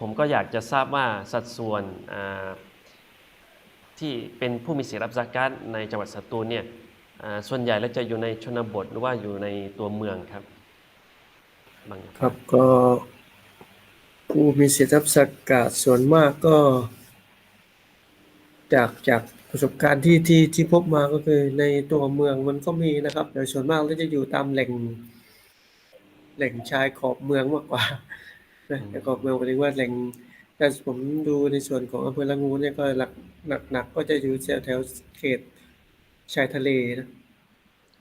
ผมก็อยากจะทราบว่าสัดส่วนที่เป็นผู้มีสิทธิรับซากัตในจังหวัดสตูลเนี่ยส่วนใหญ่แล้วจะอยู่ในชนบทหรือว่าอยู่ในตัวเมืองครับบางครับก็ผู้มีสิทธิรับสกาดส่วนมากก็ จากจากประสบการณ์ที่ที่ที่พบมาก็คือในตัวเมืองมันก็มีนะครับแต่ส่วนมากแล้วจะอยู่ตามแหล่งแหล่งชายขอบเมืองมากกว่า นะแต่ขอบเมืองหมายถึงว่าแหล่งถ้าผมดูในส่วนของอำเภอละงูเนี่ยก็หลักหนักหนักก็จะอยู่แถวแถวเขตชายทะเลนะ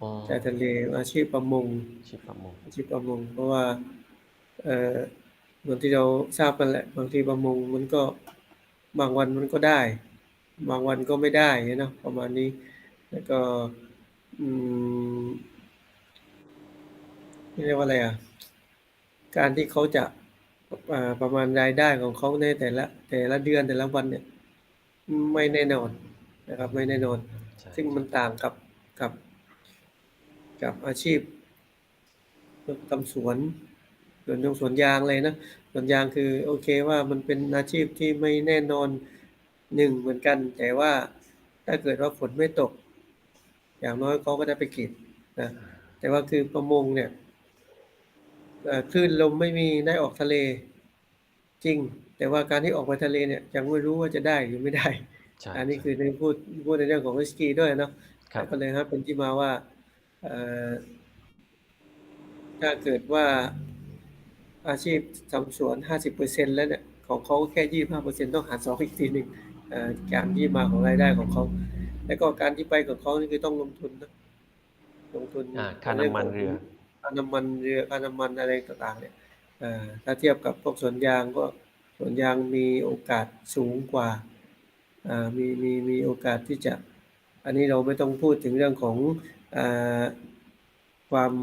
อ๋อชายทะเลอาชีพประมง ชีพประมงอาชีพประมง เพราะว่าเอ่อเหมือนที่เราทราบกันแหละบางทีประมงมันก็บางวันมันก็ได้ บางวันก็ไม่ได้เนาะประมาณนี้ แล้วก็อืมเรียกว่าอะไรอะ การที่เขาจะอ่า ประมาณรายได้ของเขาในแต่ละ แต่ละเดือนแต่ละวันเนี่ย ไม่แน่นอนนะครับ ไม่แน่นอนใช่ซึ่งมันต่างกับกับ กับอาชีพทำสวนสวนยงสวนยางเลยนะสวนยางคือโอเคว่ามันเป็นอาชีพที่ไม่แน่นอนหนึ่งเหมือนกัน แต่ว่าถ้าเกิดว่าฝนไม่ตก อย่างน้อยเขาก็ได้ไปกรีดนะแต่ว่าคือประมงเนี่ยเอ่อ คลื่นลมไม่มีได้ออกทะเลจริง แต่ว่าการที่ออกไปทะเลเนี่ยยังไม่รู้ว่าจะได้หรือไม่ได้ใช่อันนี้คือในพูดพูดในเรื่องของวิสกี้ด้วยเนาะครับก็เลยครับเป็นที่มาว่าเอ่อถ้าเกิดว่าอาชีพทำสวน 50%แล้วเนี่ยของเขาแค่ 25%ต้องหารสองอีกทีหนึ่งเอ่อการที่มาของรายได้ของเขา แล้วก็การที่ไปของเขานี่คือต้องลงทุนนะลงทุนอ่าค่าน้ำมันเรือค่าน้ำมันเรือค่าน้ำมันอะไรต่างๆเนี่ยอ่อถ้าเทียบกับพวกสวนยางก็สวนยางมีโอกาสสูงกว่าอ่ามีมีมีโอกาสที่จะ อันนี้เราไม่ต้องพูดถึงเรื่องของอ่าความ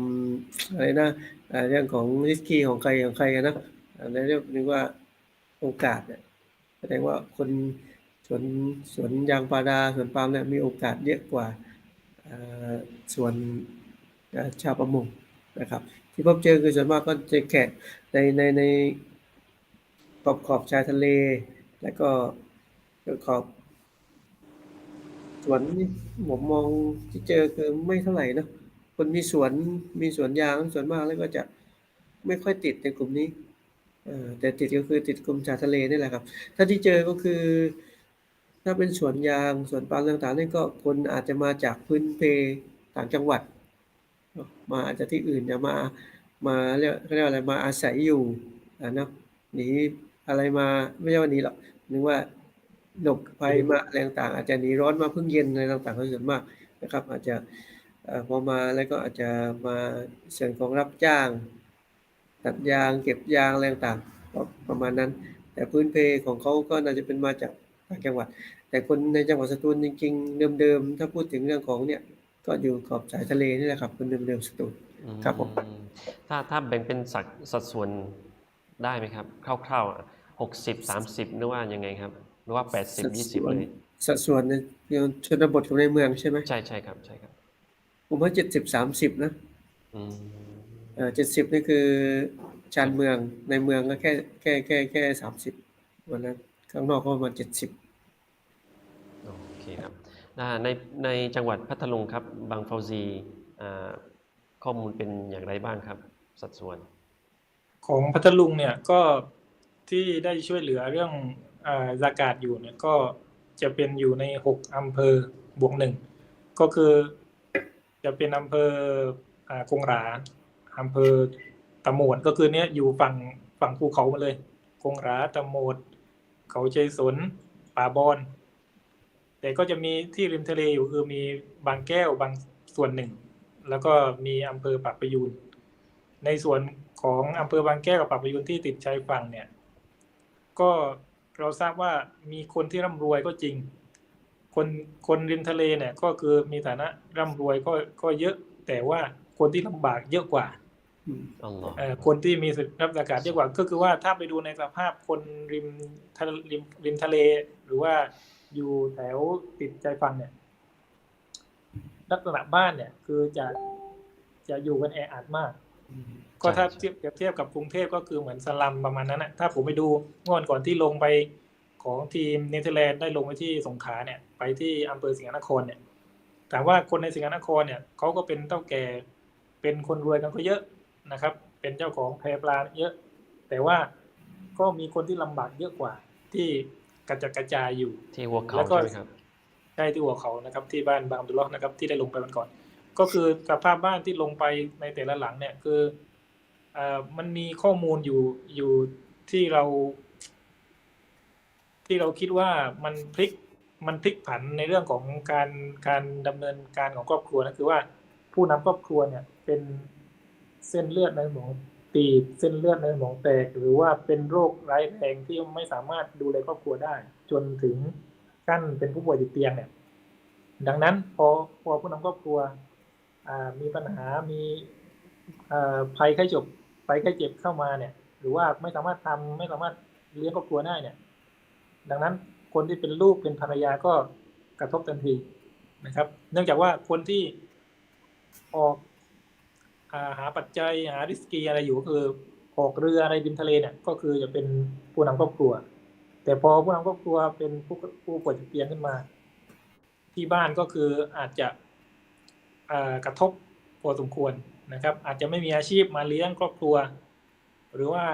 อะไรนะอ่าเรื่องของริสกี้ของใครของใครกันนะอ่าในเรื่องนึงว่าโอกาสเนี่ยแสดงว่าคนสวนสวนยางพาราสวนปาล์มเนี่ยมีโอกาสเยอะกว่าอ่าสวนชาวประมง นะครับ ที่พบเจอคือส่วนมากก็จะแค่ในในในขอบขอบชายทะเล แล้วก็ขอบสวนผมมองที่เจอคือไม่เท่าไหร่นะคนมีสวนมีสวนยางส่วนมากแล้วก็จะไม่ค่อยติดในกลุ่มนี้แต่ติดก็คือติดกลุ่มชายทะเลนี่แหละครับ ถ้าที่เจอก็คือ ถ้าเป็นสวนยางสวนปาล์มต่างๆนี่ก็คนอาจจะมาจากพื้นเพต่างจังหวัด มาอาจจะที่อื่นจะมามาเรียกเขาเรียกว่าอะไรมาอาศัยอยู่อ่าเนาะหนีอะไรมาไม่ใช่ว่าหนีหรอกนึกว่าหลบภัยมาอะไรต่างอาจจะหนีร้อนมาเพิ่งเย็นอะไรต่างๆก็ส่วนมากนะครับ อาจจะพอมาแล้วก็อาจจะมาส่วนของรับจ้าง ตัดยางเก็บยางอะไรต่างๆประมาณนั้น แต่พื้นเพของเขาก็น่าจะเป็นมาจากต่างจังหวัด แต่คนในจังหวัดสตูลจริงๆเดิมๆถ้าพูดถึงเรื่องของเนี่ย ก็อยู่ขอบสายทะเลนี่แหละครับคนเดิมๆสตูลครับผมอืถ้าถ้าแบ่งเป็นสัดสัดส่วนได้ไหมครับ คร่าวๆหกสิบสามสิบหรือว่ายังไงครับ หรือว่าแปดสิบยี่สิบเลยสัดส่วนในชนบทกับในเมืองใช่ไหมใช่ใช่ครับใช่ครับ ผมว่าเจ็ดสิบสามสิบนะอืมเอ่อเจ็ดสิบนี่คือชานเมืองในเมืองก็แค่แค่แค่แค่สามสิบวันนั้นข้างนอกก็ประมาณเจ็ดสิบโอเคครับอ่า ในในจังหวัดพัทลุงครับบางฟาวซีข้อมูลเป็นอย่างไรบ้างครับ สัดส่วน ของพัทลุงเนี่ยก็ที่ได้ช่วยเหลือเรื่องอากาศอยู่เนี่ยก็จะเป็นอยู่ในหกอำเภอบวกหนึ่งก็คือจะเป็นอำเภอกงหราอำเภอตะโหมดก็คือเนี้ยอยู่ฝั่งฝั่งภูเขามาเลยกงหราตะโหมด เขาใจสนป่าบอน แต่ก็จะมีที่ริมทะเลอยู่คือมีบางแก้วบางส่วนหนึ่ง แล้วก็มีอำเภอปากประยูนในส่วนของอำเภอบางแก้วกับปากประยูนที่ติดชายฝั่งเนี่ย ก็เราทราบว่ามีคนที่ร่ำรวยก็จริง คนคนริมทะเลเนี่ยก็คือมีฐานะร่ำรวยก็ก็เยอะ แต่ว่าคนที่ลำบากเยอะกว่าอัลลอฮ์เอ่อคนที่มีสิทธิรับอากาศเยอะกว่า ก็คือว่าถ้าไปดูในสภาพคนริมทะเลริมริมทะเล หรือว่า อยู่แถวติดชายฝั่งเนี่ย ลักษณะบ้านเนี่ย คือจะจะอยู่กันแออัดมาก ก็ถ้าเทียบเทียบกับกรุงเทพก็คือเหมือนสลัมประมาณนั้นนะถ้าผมไปดูงวดก่อนที่ลงไปของทีมเนเธอร์แลนด์ได้ลงไปที่สงขลาเนี่ย ไปที่อำเภอสิงห์นครเนี่ยถามว่าคนในสิงห์นครเนี่ยเขาก็เป็นเต้าแก่เป็นคนรวยกันก็เยอะนะครับ เป็นเจ้าของแพปลาเยอะ แต่ว่าก็มีคนที่ลำบากเยอะกว่าที่ กระจัดกระจายอยู่ ที่หัวเขาแล้วก็ใช่ไหมครับใช่ที่หัวเขานะครับ ที่บ้านบางดุลเลาะห์นะครับ ที่ได้ลงไปวันก่อน ก็คือสภาพบ้านที่ลงไปในแต่ละหลังเนี่ยคือเอ่อมันมีข้อมูลอยู่อยู่ที่เรา ที่เราคิดว่ามันพลิกมันพลิกผันในเรื่องของการการดำเนินการของครอบครัวนะคือว่าผู้นำครอบครัวเนี่ย เป็นเส้นเลือดในสมอง ตีบเส้นเลือดในสมองแตก หรือว่าเป็นโรคร้ายแรงที่ไม่สามารถดูแลครอบครัวได้ จนถึงขั้นเป็นผู้ป่วยติดเตียงเนี่ย ดังนั้นพอพอผู้นำครอบครัวมีปัญหามีภัยไข้จบภัยไข้เจ็บเข้ามาเนี่ย หรือว่าไม่สามารถทำไม่สามารถเลี้ยงครอบครัวได้เนี่ย ดังนั้นคนที่เป็นลูกเป็นภรรยาก็กระทบทันทีนะครับ เนื่องจากว่าคนที่ออกาหาปัจจัยหาริสกีอะไรอยู่ก็คือออกเรืออะไรริมทะเลเนี่ยก็คือจะเป็นผู้นำครอบครัว แต่พอผู้นำครอบครัวเป็นผู้ผู้ป่วยติดเตียงขึ้นมา ที่บ้านก็คืออาจจะกระทบพอสมควรนะครับ อาจจะไม่มีอาชีพมาเลี้ยงครอบครัว หรือว่า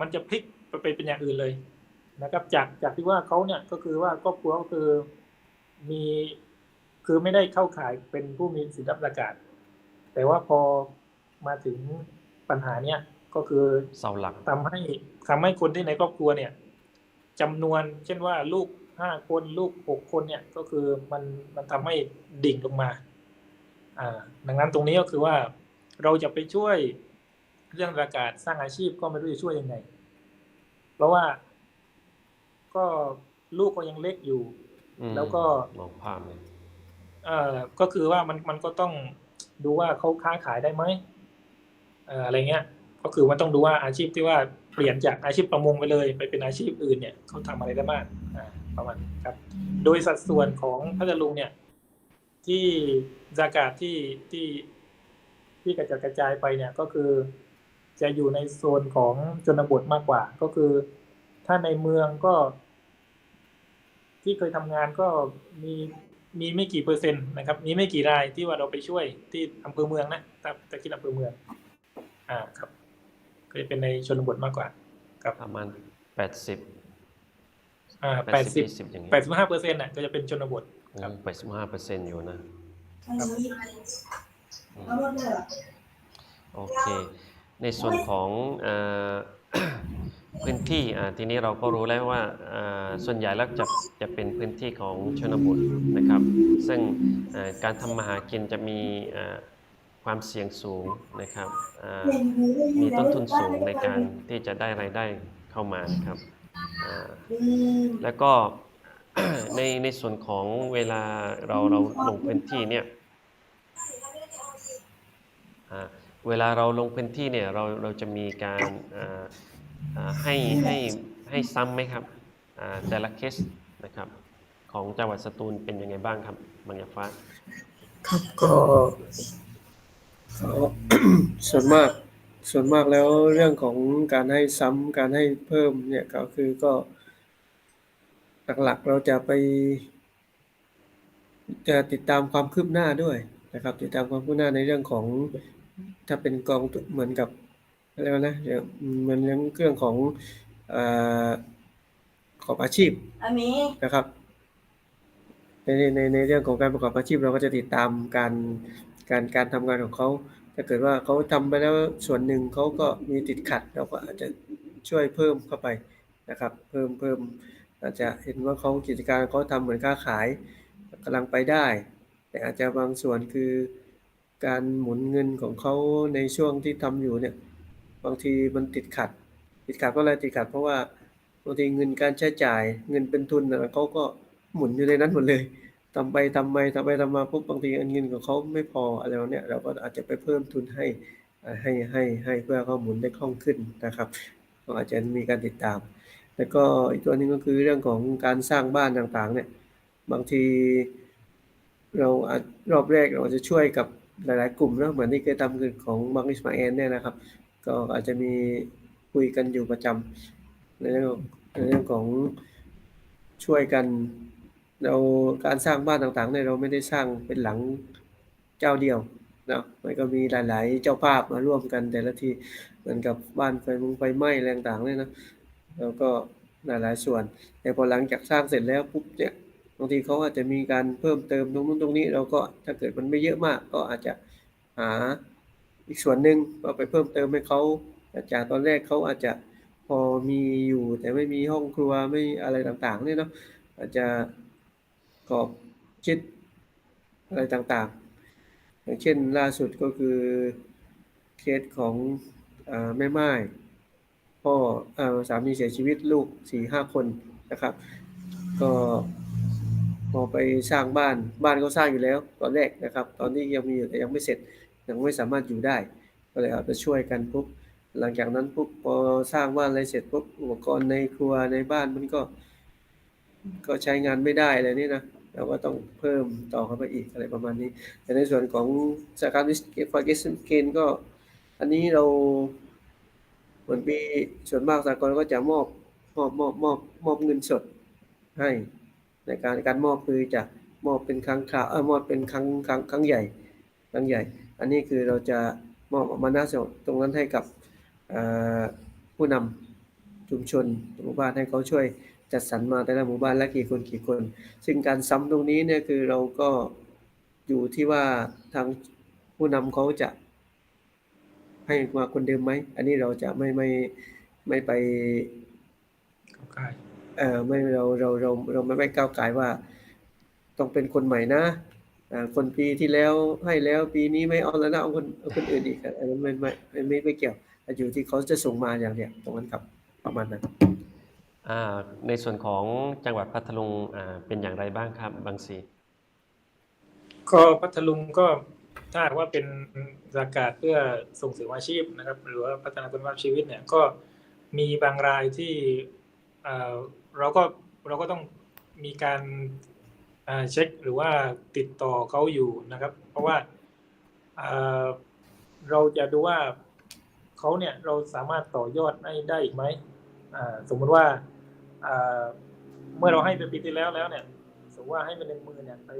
มันจะพลิกไปเป็นอย่างอื่นเลยนะครับ จากจากที่ว่าเขาเนี่ยก็คือว่าครอบครัวก็คือมีคือไม่ได้เข้าข่ายเป็นผู้มีสิทธิรับประกาศ แต่ว่าพอมาถึงปัญหาเนี้ยก็คือเสาหลักทำให้ทำให้คนที่ในครอบครัวเนี่ยจำนวนเช่นว่าลูกห้าคนลูกหกคนเนี่ยก็คือมันมันทำให้ดิ่งลงมา อ่า ดังนั้นตรงนี้ก็คือว่าเราจะไปช่วยเรื่องประกาศสร้างอาชีพก็ไม่รู้จะช่วยยังไง เพราะว่าก็ลูกก็ยังเล็กอยู่อืมแล้วก็มองภาพเลยเอ่อก็คือว่ามันมันก็ต้อง ดูว่าเขาค้าขายได้ไหมอะไรเงี้ย ก็คือมันต้องดูว่าอาชีพที่ว่าเปลี่ยนจากอาชีพประมงไปเลย ไปเป็นอาชีพอื่นเนี่ยเขาทำอะไรได้บ้างประมาณนี้ครับ โดยสัดส่วนของพัทลุงเนี่ย ที่จากาศที่ที่ที่กระจัดกระจายไปเนี่ยก็คือ จะอยู่ในโซนของชนบทมากกว่า ก็คือ ถ้าในเมืองก็ ที่เคยทำงานก็มี มีไม่กี่เปอร์เซ็นต์นะครับ มีไม่กี่รายที่ว่าเราไปช่วยที่อำเภอเมืองนะถ้าจะคิดอำเภอเมือง อ่าครับ ก็จะเป็นในชนบทมากกว่าครับประมาณแปดสิบอ่าแปแปดดสิสิบบยี่สิบอย่างนี้แปดสิบห้าเปอร์เซ็นต์น่ะก็จะเป็นชนบทครับแปดสิบห้าเปอร์เซ็นต์อยู่นะอืมโอเค ในส่วนของเอ่อ พื้นที่อ่าทีนี้เราก็รู้แล้วว่าอ่าส่วนใหญ่แล้วจะจะเป็นพื้นที่ของชนบทนะครับ ซึ่งการทำมาหากินจะมีอ่าความเสี่ยงสูงนะครับอ่ามีต้นทุนสูงในการที่จะได้รายได้เข้ามานะครับอ่าแล้วก็ในในส่วนของเวลาเราเราลงพื้นที่เนี่ยอ่าเวลาเราลงพื้นที่เนี่ยเราเราจะมีการอ่า ให้ให้ให้ซ้ำไหมครับแต่ละเคสนะครับของจังหวัดสตูลเป็นยังไงบ้างครับบางยาฟ้า ครับก็ส่วนมากส่วนมากแล้วเรื่องของการให้ซ้ำการให้เพิ่มเนี่ยก็คือก็หลักๆเราจะไป จะติดตามความคืบหน้าด้วยนะครับ ติดตามความคืบหน้าในเรื่องของถ้าเป็นกองเหมือนกับ อะไรวะนะเดี๋ยวเหมือนเรื่องเรื่องของเอ่อขอบอาชีพอามีนะครับในในในในเรื่องของการประกอบอาชีพเราก็จะติดตามการการการทำงานของเขาถ้าเกิดว่าเขาทำไปแล้วส่วนหนึ่งเขาก็มีติดขัด เราก็อาจจะช่วยเพิ่มเข้าไปนะครับ เพิ่มเพิ่มอาจจะเห็นว่าเขากิจการเขาทำเหมือนค้าขายกำลังไปได้ แต่อาจจะบางส่วนคือการหมุนเงินของเขาในช่วงที่ทำอยู่เนี่ย บางทีมันติดขัด ติดขัดเพราะอะไรติดขัด เพราะว่าบางทีเงินการใช้จ่ายเงินเป็นทุนนะเขาก็หมุนอยู่ในนั้นหมดเลยทำไปทำไปทำไปทำมาปุ๊บบางทีเงินของเขาไม่พออะไรเนี้ยเราก็อาจจะไปเพิ่มทุนให้ให้ให้ให้เพื่อเขาหมุนได้คล่องขึ้นนะครับก็อาจจะมีการติดตาม แล้วก็อีกตัวนึงก็คือเรื่องของการสร้างบ้านต่างๆ เนี่ยบางทีเรารอบแรกเราจะช่วยกับหลาย ๆ กลุ่มนะเหมือนที่เคยทำคือของบังอิสมาเอลเนี่ยนะครับ ก็อาจจะมีคุยกันอยู่ประจำในเรื่องในเรื่องของช่วยกัน เราการสร้างบ้านต่างๆเนี่ยเราไม่ได้สร้างเป็นหลังเจ้าเดียวนะมันก็มีหลาย ๆ เจ้าภาพมาร่วมกันแต่ละทีเหมือนกับบ้านไฟมุงไฟไหม้อะไรต่างๆเนี่ยนะแล้วก็หลาย ๆ ส่วน แต่พอหลังจากสร้างเสร็จแล้วปุ๊บเนี่ยบางทีเขาอาจจะมีการเพิ่มเติมตรงนู้นตรงนี้ เราก็ถ้าเกิดมันไม่เยอะมาก ก็อาจจะหา อีกส่วนหนึ่งก็ไปเพิ่มเติมให้เขาจากตอนแรกเขาอาจจะพอมีอยู่แต่ไม่มีห้องครัวไม่อะไรต่างๆเนี่ยเนาะอาจจะกรอบคิดอะไรต่างๆ อย่างเช่นล่าสุดก็คือเคสของอแม่ไม้พ่ออสามีเสียชีวิตลูกสี่ห้าคนนะครับ ก็พอไปสร้างบ้านบ้านก็สร้างอยู่แล้วตอนแรกนะครับ ตอนนี้ยังมีอยู่แต่ยังไม่เสร็จ ยังไม่สามารถอยู่ได้ ก็เลยเอาไปช่วยกันปุ๊บหลังจากนั้นปุ๊บพอสร้างบ้านอะไรเสร็จปุ๊บอุปกรณ์ในครัวในบ้านมันก็ ก็ใช้งานไม่ได้เลยนี่นะเราก็ต้องเพิ่มต่อเข้าไปอีกอะไรประมาณนี้ แต่ในส่วนของสการวิสฟาเกสเกนก็ อันนี้เราเหมือนปีส่วนมากสากลก็จะมอบมอบมอบมอบมอบเงินสดให้ในการการมอบคือจะมอบเป็นครั้งคราวเออมอบเป็นครั้งครั้งครั้งใหญ่ ครั้งใหญ่ อันนี้คือเราจะมอบออกมาหน้าสดตรงนั้นให้กับเอ่อผู้นำชุมชนหมู่บ้านให้เขาช่วยจัดสรรมาแต่ละหมู่บ้านและกี่คนกี่คน ซึ่งการซ้ำตรงนี้เนี่ยคือเราก็อยู่ที่ว่าทางผู้นำเขาจะให้มาคนเดิมไหม อันนี้เราจะไม่ไม่ไม่ไปเข้าใกล้เอ่อไม่เราเราเราเราไม่ไม่ก้าวไก่ายว่า ต้องเป็นคนใหม่นะ อ่าคนปีที่แล้วให้แล้วปีนี้ไม่เอาแล้วนะเอาคนเอาคนอื่นอีกอันนั้นไม่ไม่ไม่ไม่ไม่เกี่ยวอยู่ที่เขาจะส่งมาอย่างเดียวตรงนั้นครับประมาณนั้นอ่าในส่วนของจังหวัดพัทลุงอ่าเป็นอย่างไรบ้างครับบางสีก็พัทลุงก็ถ้าหากว่าเป็นสากาศเพื่อส่งเสริมอาชีพนะครับ หรือว่าพัฒนาคุณภาพชีวิตเนี่ยก็มีบางรายที่เอ่อเราก็เราก็ต้องมีการอ่า เช็คหรือว่าติดต่อเขาอยู่นะครับ เพราะว่าเราจะดูว่าเขาเนี่ยเราสามารถต่อยอดให้ได้อีกไหมสมมติว่าเมื่อเราให้ไปปีที่แล้วแล้วเนี่ยสมมติว่าให้เป็นหนึ่งหมื่นเนี่ยไป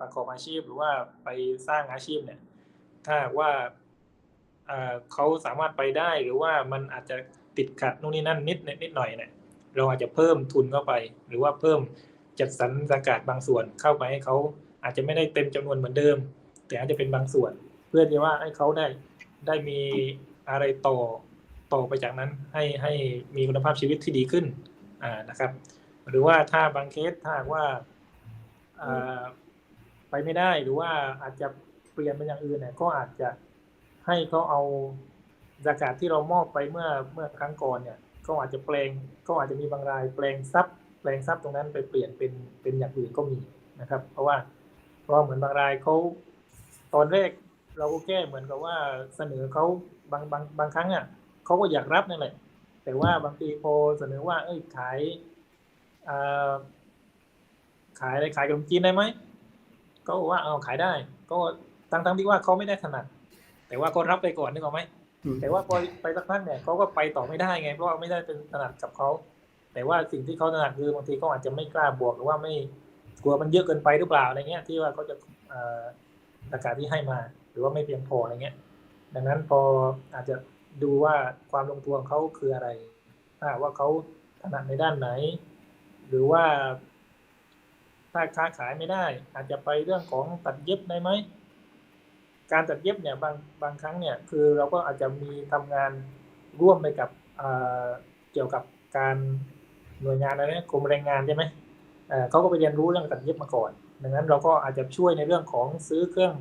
ประกอบอาชีพหรือว่าไปสร้างอาชีพเนี่ย ถ้าว่าเขาสามารถไปได้หรือว่ามันอาจจะติดขัดนู่นนี่นั่นนิดนิดหน่อยเนี่ยเราอาจจะเพิ่มทุนเข้าไป หรือว่าเพิ่ม จัดสรรอากาศบางส่วนเข้าไปให้เขาอาจจะไม่ได้เต็มจำนวนเหมือนเดิม แต่อาจจะเป็นบางส่วน เพื่อที่ว่าให้เขาได้ได้มีอะไรต่อต่อไปจากนั้นให้ให้มีคุณภาพชีวิตที่ดีขึ้นอ่านะครับ หรือว่าถ้าบางเคสถ้าว่าไปไม่ได้หรือว่าอาจจะเปลี่ยนเป็นอย่างอื่นเนี่ยก็อาจจะให้เขาเอาอากาศที่เรามอบไปเมื่อเมื่อครั้งก่อนเนี่ย ก็อาจจะแปลงก็อาจจะมีบางรายแปลงทรัพย์ แปลงทรัพย์ตรงนั้นไปเปลี่ยนเป็นเป็นอย่างอื่นก็มีนะครับ เพราะว่าเพราะว่าเหมือนบางรายเขาตอนแรกเราก็แก้เหมือนกับว่าเสนอเขาบางบางบางครั้งอะเขาก็อยากรับนั่นแหละ แต่ว่าบางทีพอเสนอว่า เอ้ยขายอ่าขายอะไรขายขนมจีนได้ไหมก็บอกว่าเอาขายได้ ก็ทั้งทั้งที่ว่าเขาไม่ได้ถนัด แต่ว่าก็รับไปก่อนนึกออกไหมอืมแต่ว่าพอไปสักพักเนี่ยเขาก็ไปต่อไม่ได้ไงเพราะว่าไม่ได้เป็นถนัดกับเขา แต่ว่าสิ่งที่เขาถนัดคือบางทีเขาอาจจะไม่กล้าบวกหรือว่าไม่กลัวมันเยอะเกินไปหรือเปล่าอะไรเงี้ย ที่ว่าเขาจะอากาศที่ให้มา หรือว่าไม่เพียงพออะไรเงี้ย ดังนั้นพออาจจะดูว่าความลงตัวของเขาคืออะไรถ้าว่าเขาถนัดในด้านไหน หรือว่าถ้าค้าขายไม่ได้ อาจจะไปเรื่องของตัดเย็บได้ไหมการตัดเย็บเนี่ยบางบางครั้งเนี่ยคือเราก็อาจจะมีทำงานร่วมไปกับเกี่ยวกับการ หน่วยงานอะไรนะกรมแรงงานใช่ไหมเขาก็ไปเรียนรู้เรื่องตัดเย็บมาก่อน ดังนั้นเราก็อาจจะช่วยในเรื่องของซื้อเครื่อง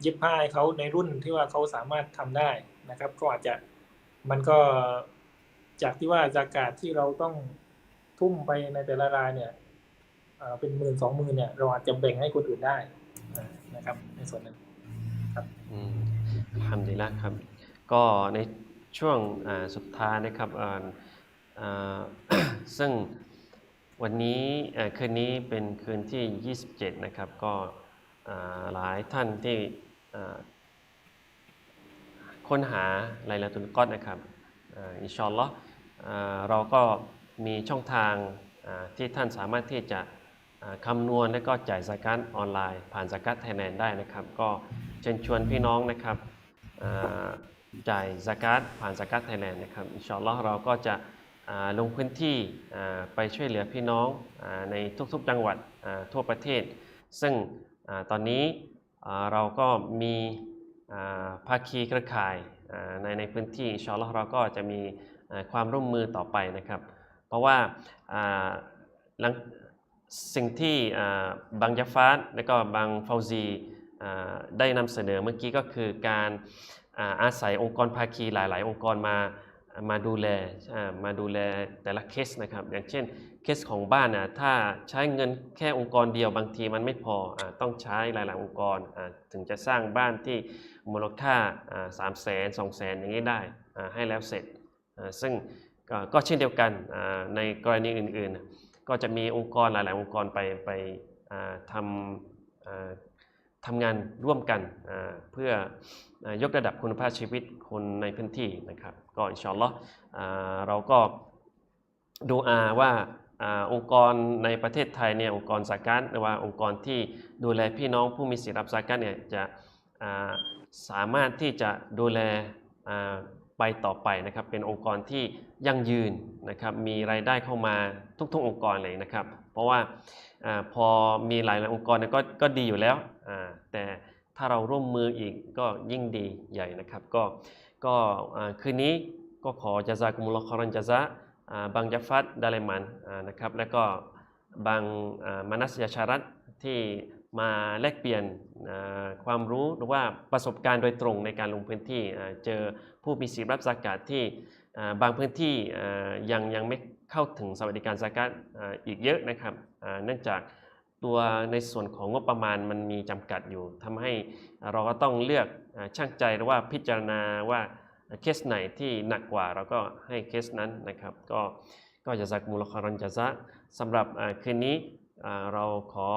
เย็บผ้าให้เขาในรุ่นที่ว่าเขาสามารถทำได้นะครับ ก็อาจจะมันก็จากที่ว่าจากการที่เราต้องทุ่มไปในแต่ละรายเนี่ยเป็นหมื่นสองหมื่นเนี่ยเราอาจจะแบ่งให้คนอื่นได้นะครับ ในส่วนนั้นอืมทำดีแล้วครับ ก็ในช่วงสุดท้ายนะครับ ซึ่งวันนี้คืนนี้เป็นคืนที่ 27 นะครับ ก็หลายท่านที่ค้นหาไลลาตุลกอดนะครับอินชอัลลอฮ์เราก็มีช่องทางที่ท่านสามารถที่จะคำนวณและก็จ่ายสกัดออนไลน์ ผ่านสกัดไทยแลนด์ได้นะครับ ก็เชิญชวนพี่น้องนะครับจ่ายสกัดผ่านสกัดไทยแลนด์นะครับอินชอัลลอฮ์เราก็จะ ลงพื้นที่ไปช่วยเหลือพี่น้องอในทุกๆจังหวัดทั่วประเทศ ซึ่งอตอนนี้เราก็มีภาคีเครือข่ายในในพื้นที่ชอลอฮ์เราก็จะมีความร่วมมือต่อไปนะครับ เพราะว่าสิ่งที่บางยาฟาดและก็บางฟาวซีได้นำเสนอเมื่อกี้ก็คือการอาศัยองค์กรภาคีหลาย ๆ องค์กรมา มาดูแลมาดูแลแต่ละเคสนะครับ อย่างเช่นเคสของบ้านนะถ้าใช้เงินแค่องค์กรเดียวบางทีมันไม่พออต้องใช้หลาย ๆ องค์กรถึงจะสร้างบ้านที่มูลค่าสามแสนสองแสนอย่างนี้ได้ให้แล้วเสร็จ ซึ่งก็ก็เช่นเดียวกันในกรณีอื่น ๆ ก็จะมีองค์กรหลาย ๆ องค์กรไปไปทำ ทำงานร่วมกันเพื่อยกระดับคุณภาพชีวิตคนในพื้นที่นะครับก็อินชอัลอฮ์อ่าเราก็ดูอาว่าองค์กรในประเทศไทยเนี่ยองค์กรสาการหรือว่าองค์กรที่ดูแลพี่น้องผู้มีสิทธิรับสาการเนี่ยจะสามารถที่จะดูแลไปต่อไปนะครับเป็นองค์กรที่ยั่งยืนนะครับมีรายได้เข้ามาทุกๆองค์กรเลยนะครับ เพราะว่าอพอมีหลายๆองค์กรเนี่ยก็ก็ดีอยู่แล้ว แต่ถ้าเราร่วมมืออีกก็ยิ่งดีใหญ่นะครับ ก็ก็คืนนี้ก็ขอจะซากุมุลคอรันจะซะบางจัฟัดดาเลมันนะครับ แล้วก็บางมานัสยาชารัตที่มาแลกเปลี่ยนความรู้หรือว่าประสบการณ์โดยตรงในการลงพื้นที่เจอผู้มีสิทธิรับสากาศที่บางพื้นที่ยังยังไม่เข้าถึงสวัสดิการสากาศอีกเยอะนะครับเนื่องจาก ตัวในส่วนของงบประมาณมันมีจำกัดอยู่ทำให้เราก็ต้องเลือกช่างใจหรือว่าพิจารณาว่าเคสไหนที่หนักกว่าเราก็ให้เคสนั้นนะครับ ก็ก็จะซักมุลคารันจะซะสำหรับคืนนี้เราขอ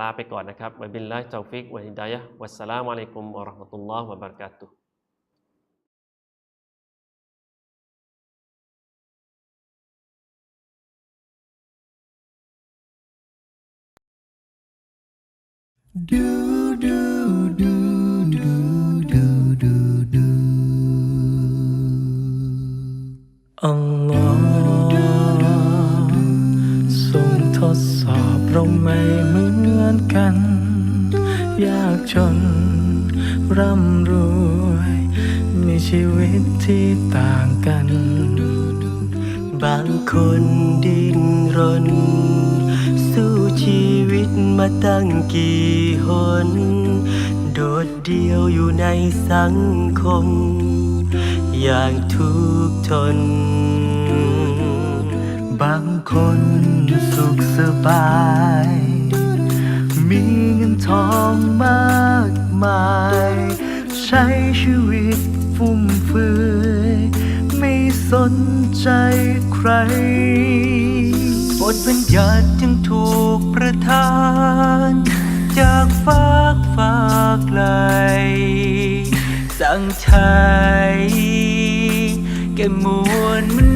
ลาไปก่อนนะครับบิลลาฮิตอฟิกวะฮิดายะวัสสลามุอะลัยกุมวะเราะห์มะตุลลอฮ์วะบะรากาตุ ฮ์ Do do do do do do do อัลลอฮ์ทรงทดสอบเราไม่เหมือนกัน ยากจน ร่ำรวย มีชีวิตที่ต่างกัน บางคนดิ้นรน มาตั้งกี่หน โดดเดี่ยวอยู่ในสังคม อย่างทุกทน บางคนสุขสบาย มีเงินทองมากมาย ใช้ชีวิตฟุ่มเฟือย ไม่สนใจใคร บทบัญญัติจึงถูกประทาน จากฟากฟากไกล สั่งใช้แก่มวลม